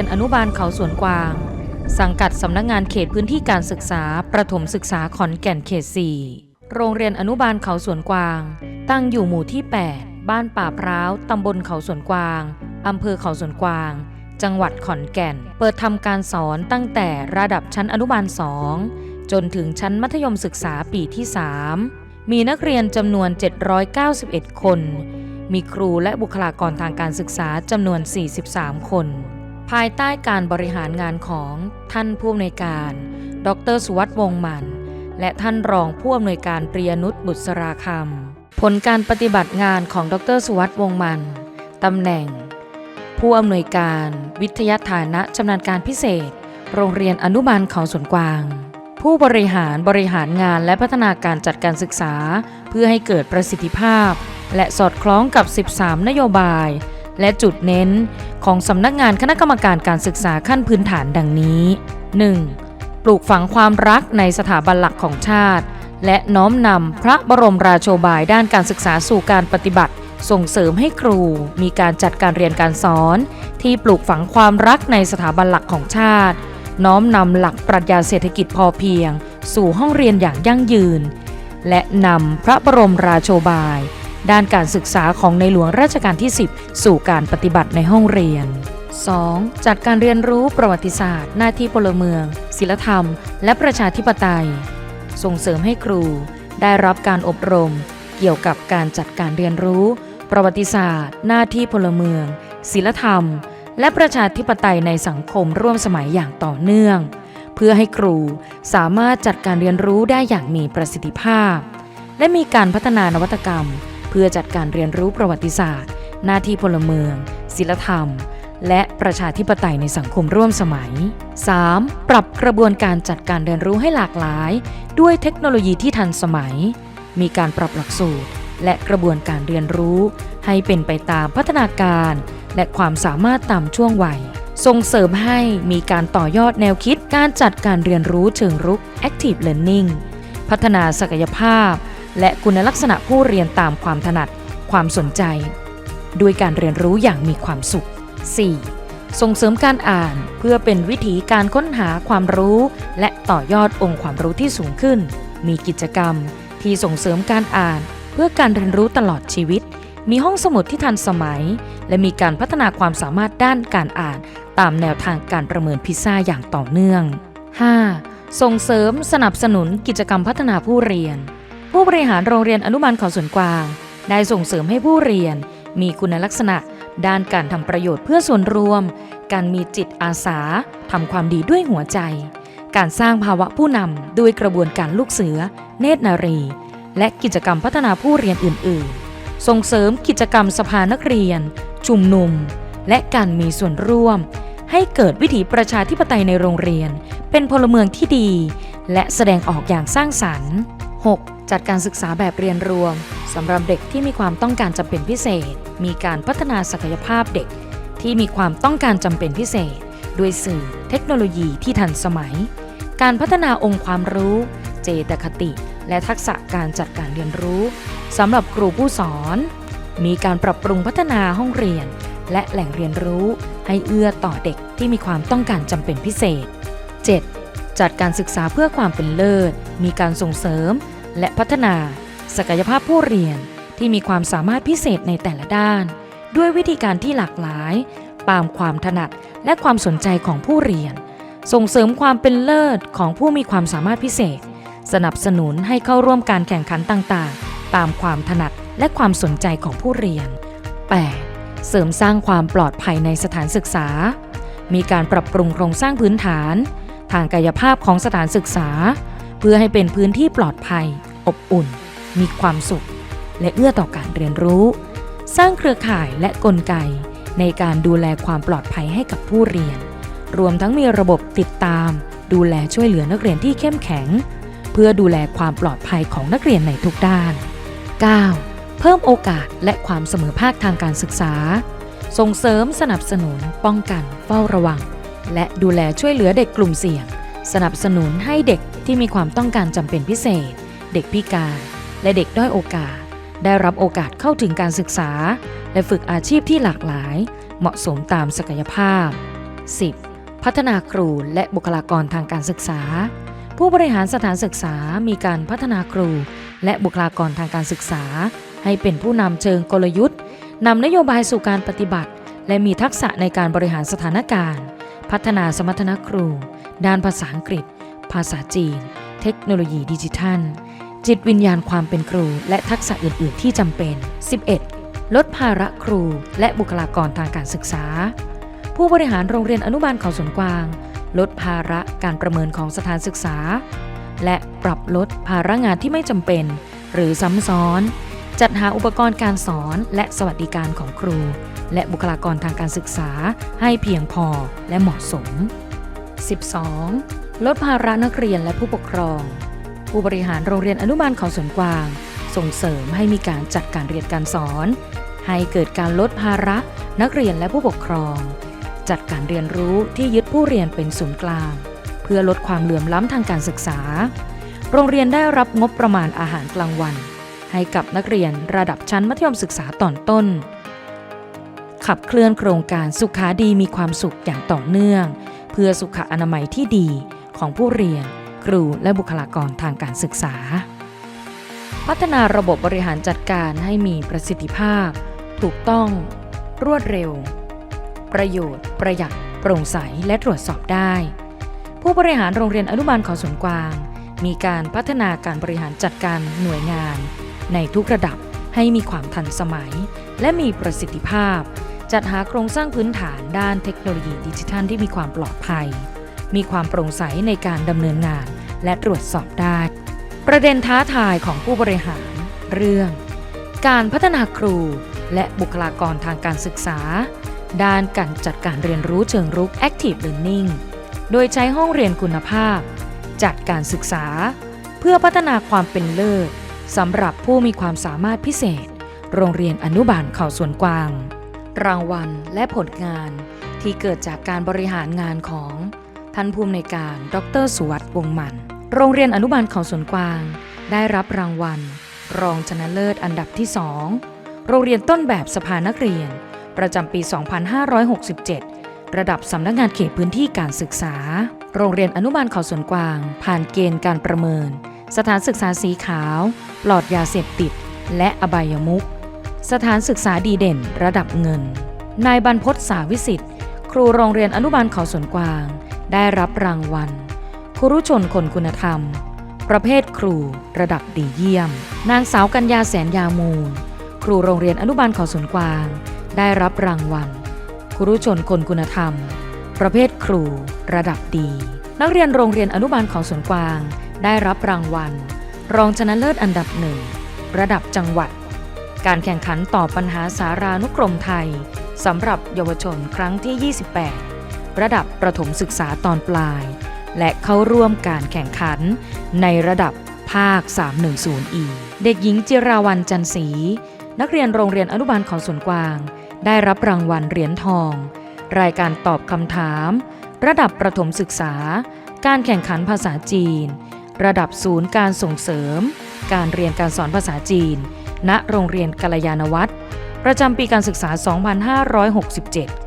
ียนอนุบาลเขาสวนกวาง สังกัดสำนักงานเขตพื้นที่การศึกษา ประถมศึกษาขอนแก่นเขต 4 โรงเรียนอนุบาลเขาสวนกวาง ตั้งอยู่หมู่ที่ 8 บ้านป่าพร้าวตำบลเขาสวนกวางอำเภอเขาสวนกวาง จังหวัดขอนแก่น เปิดทำการสอนตั้งแต่ระดับชั้นอนุบาล 2 จนถึงชั้นมัธยมศึกษาปีที่ 3 มีนักเรียนจำนวน 791 คนมีครูและบุคลากรทางการศึกษาจำนวน 43 คน ภายใต้การบริหารงานของท่านผู้อำนวยการ ดรสุวัสด์วงมัน และท่านรองผู้อำนวยการปริยนุชบุษราคำผลการปฏิบัติงานของดรสุวัสด์วงมันตำแหน่ง ผู้อำนวยการวิทยาฐานะชำนาญการพิเศษ โรงเรียนอนุบาลเขาสวนกวาง ผู้บริหารบริหารงานและพัฒนาการจัดการศึกษา เพื่อให้เกิดประสิทธิภาพ และสอดคล้องกับ 13 นโยบาย และจุดเน้นของสำนักงานคณะกรรมการการศึกษาขั้นพื้นฐานดังนี้ 1. ปลูกฝังความรักในสถาบันหลักของชาติ และน้อมนำพระบรมราโชบายด้านการศึกษาสู่การปฏิบัติ ส่งเสริมให้ครูมีการจัดการเรียนการสอน ที่ปลูกฝังความรักในสถาบันหลักของชาติ น้อมนำหลักปรัชญาเศรษฐกิจพอเพียง สู่ห้องเรียนอย่างยั่งยืน และนำพระบรมราโชบาย ด้านการศึกษาของในหลวงรัชกาลที่ 10 สู่การปฏิบัติในห้องเรียน 2. จัดการเรียนรู้ประวัติศาสตร์ หน้าที่พลเมือง ศิลธรรม และประชาธิปไตย ส่งเสริมให้ครู ได้รับการอบรม เกี่ยวกับการจัดการเรียนรู้ ประวัติศาสตร์ หน้าที่พลเมือง ศิลธรรม และประชาธิปไตยในสังคมร่วมสมัยอย่างต่อเนื่อง เพื่อให้ครูสามารถจัดการเรียนรู้ได้อย่างมีประสิทธิภาพ และมีการพัฒนานวัตกรรม เพื่อจัดการเรียนรู้ประวัติศาสตร์ หน้าที่พลเมือง ศิลธรรม และประชาธิปไตยในสังคมร่วมสมัย 3. ปรับกระบวนการจัดการเรียนรู้ให้หลากหลาย ด้วยเทคโนโลยีที่ทันสมัย มีการปรับหลักสูตร และกระบวนการเรียนรู้ ให้เป็นไปตามพัฒนาการ และความสามารถตามช่วงวัยส่งเสริมให้มีการต่อยอดแนวคิดการจัดการเรียนรู้เชิงรุก active learning พัฒนาศักยภาพ และคุณลักษณะผู้เรียนตามความถนัด ความสนใจ ด้วยการเรียนรู้อย่างมีความสุข 4. ส่งเสริมการอ่านเพื่อเป็นวิธีการค้นหาความรู้ และต่อยอดองค์ความรู้ที่สูงขึ้น มีกิจกรรม ที่ส่งเสริมการอ่าน เพื่อการเรียนรู้ตลอดชีวิต มีห้องสมุดที่ทันสมัย และมีการพัฒนาความสามารถด้านการอ่าน ตามแนวทางการประเมินพิซซ่าอย่างต่อเนื่อง 5. ส่งเสริมสนับสนุนกิจกรรมพัฒนาผู้เรียน ผู้บริหารโรงเรียนอนุบาลเขาสวนกวาง ได้ส่งเสริมให้ผู้เรียน มีคุณลักษณะ ด้านการทำประโยชน์เพื่อส่วนรวม การมีจิตอาสาทำความดีด้วยหัวใจ การสร้างภาวะผู้นำด้วยกระบวนการลูกเสือ เนตรนารี และกิจกรรมพัฒนาผู้เรียนอื่น ๆ ส่งเสริมกิจกรรมสภานักเรียน ชุมนุม และการมีส่วนร่วม ให้เกิดวิถีประชาธิปไตยในโรงเรียน เป็นพลเมืองที่ดี และแสดงออกอย่างสร้างสรรค์ 6. จัดการศึกษาแบบเรียนรวมสำหรับเด็กที่มีความต้องการจำเป็นพิเศษ มีการพัฒนาศักยภาพเด็ก ที่มีความต้องการจำเป็นพิเศษ ด้วยสื่อเทคโนโลยีที่ทันสมัย การพัฒนาองค์ความรู้ เจตคติ และทักษะการจัดการเรียนรู้สำหรับครูผู้สอน มีการปรับปรุงพัฒนาห้องเรียน และแหล่งเรียนรู้ให้เอื้อต่อเด็กที่มีความต้องการจำเป็นพิเศษ 7. จัดการศึกษาเพื่อความเป็นเลิศ มีการส่งเสริม และพัฒนา ศักยภาพผู้เรียนที่มีความสามารถพิเศษในแต่ละด้าน ด้วยวิธีการที่หลากหลายตามความถนัดและความสนใจของผู้เรียน ส่งเสริมความเป็นเลิศของผู้มีความสามารถพิเศษ สนับสนุนให้เข้าร่วมการแข่งขันต่างๆ ตามความถนัดและความสนใจของผู้เรียน 8. เสริมสร้างความปลอดภัยในสถานศึกษา มีการปรับปรุงโครงสร้างพื้นฐาน ทางกายภาพของสถานศึกษา เพื่อให้เป็นพื้นที่ปลอดภัย อบอุ่น มีความสุข และเอื้อต่อการเรียนรู้ สร้างเครือข่ายและกลไก ในการดูแลความปลอดภัยให้กับผู้เรียน รวมทั้งมีระบบติดตาม ดูแลช่วยเหลือนักเรียนที่เข้มแข็ง เพื่อดูแลความปลอดภัยของนักเรียนในทุกด้าน 9. เพิ่มโอกาสและความเสมอภาคทางการศึกษา ส่งเสริมสนับสนุน ป้องกัน เฝ้าระวัง และดูแลช่วยเหลือเด็กกลุ่มเสี่ยง สนับสนุนให้เด็กที่มีความต้องการจำเป็นพิเศษ เด็กพิการ และเด็กด้อยโอกาส ได้รับโอกาสเข้าถึงการศึกษา และฝึกอาชีพที่หลากหลาย เหมาะสมตามศักยภาพ 10. พัฒนาครูและบุคลากรทางการศึกษา ผู้บริหารสถานศึกษามีการพัฒนาครู และบุคลากรทางการศึกษา ให้เป็นผู้นำเชิงกลยุทธ์นำนโยบายสู่การปฏิบัติ และมีทักษะในการบริหารสถานการณ์ พัฒนาสมรรถนะครู ด้านภาษาอังกฤษ ภาษาจีน เทคโนโลยีดิจิทัล จิตวิญญาณความเป็นครู และทักษะอื่น ๆ ที่จำเป็น 11. ลดภาระครู และบุคลากรทางการศึกษา ผู้บริหารโรงเรียนอนุบาลเขาสวนกวาง ลดภาระการประเมินของสถานศึกษา และปรับลดภาระงานที่ไม่จำเป็น หรือซ้ำซ้อน จัดหาอุปกรณ์การสอนและสวัสดิการของครู และบุคลากรทางการศึกษาให้เพียงพอและเหมาะสม 12. ลดภาระนักเรียนและผู้ปกครอง ผู้บริหารโรงเรียนอนุบาลเขาสวนกวาง ส่งเสริมให้มีการจัดการเรียนการสอน ให้เกิดการลดภาระนักเรียนและผู้ปกครอง จัดการเรียนรู้ที่ยึดผู้เรียนเป็นศูนย์กลาง เพื่อลดความเหลื่อมล้ำทางการศึกษา โรงเรียนได้รับงบประมาณอาหารกลางวัน ให้กับนักเรียนระดับชั้นมัธยมศึกษาตอนต้น ขับเคลื่อนโครงการสุขาดีมีความสุขอย่างต่อเนื่อง เพื่อสุขอนามัยที่ดีของผู้เรียน ครูและบุคลากรทางการศึกษา พัฒนาระบบบริหารจัดการให้มีประสิทธิภาพ ถูกต้อง รวดเร็ว ประโยชน์ ประหยัด โปร่งใสและตรวจสอบได้ ผู้บริหารโรงเรียนอนุบาลเขาสวนกวางมีการพัฒนาการบริหารจัดการหน่วยงาน ในทุกระดับให้มีความทันสมัย และมีประสิทธิภาพ จัดหาโครงสร้างพื้นฐานด้านเทคโนโลยีดิจิทัลที่มีความปลอดภัย มีความโปร่งใสในการดำเนินงาน และตรวจสอบได้ ประเด็นท้าทายของผู้บริหาร เรื่อง การพัฒนาครู และบุคลากรทางการศึกษา ด้านการจัดการเรียนรู้เชิงรุก Active Learning โดยใช้ห้องเรียนคุณภาพ จัดการศึกษา เพื่อพัฒนาความเป็นเลิศ สำหรับผู้มีความสามารถพิเศษ โรงเรียนอนุบาลเขาสวนกวาง รางวัลและผลงานที่เกิดจากการบริหารงานของท่านผู้อำนวยการ ดรสุวัสด์วงมัน โรงเรียนอนุบาลเขาสวนกวาง ได้รับรางวัล รองชนะเลิศอันดับที่2โรงเรียนต้นแบบสภานักเรียน ประจำปี 2567 ระดับสำนักงานเขตพื้นที่การศึกษา โรงเรียนอนุบาลเขาสวนกวาง ผ่านเกณฑ์การประเมิน สถานศึกษาสีขาว ปลอดยาเสพติด และอบายมุขสถานศึกษาดีเด่นระดับเงิน นายบรรพตสาวิสิทธิ์ ครูโรงเรียนอนุบาลเขาสวนกวาง ได้รับรางวัล ครุชนคนคุณธรรม ประเภทครูระดับดีเยี่ยม นางสาวกัญญาแสนยามูล ครูโรงเรียนอนุบาลเขาสวนกวาง ได้รับรางวัล ครุชนคนคุณธรรม ประเภทครูระดับดี นักเรียนโรงเรียนอนุบาลเขาสวนกวาง ได้รับรางวัล รองชนะเลิศอันดับหนึ่งระดับจังหวัด การแข่งขันต่อบปัญหาสารานุกรมไทยสำหรับเยาวชนครั้งที่ 28 ระดับประถมศึกษาตอนปลาย และเข้าร่วมการแข่งขัน ในระดับภาค 310E เด็กหญิงจิราวันจันศรีนักเรียนโรงเรียนอนุบาลเขาสวนกวาง ได้รับรางวัลเหรียญทอง รายการตอบคำถาม ระดับประถมศึกษา การแข่งขันภาษาจีน ระดับศูนย์การส่งเสริม การเรียนการสอนภาษาจีน ณ โรงเรียนกัลยาณวัฒน์ประจำปีการศึกษา 2567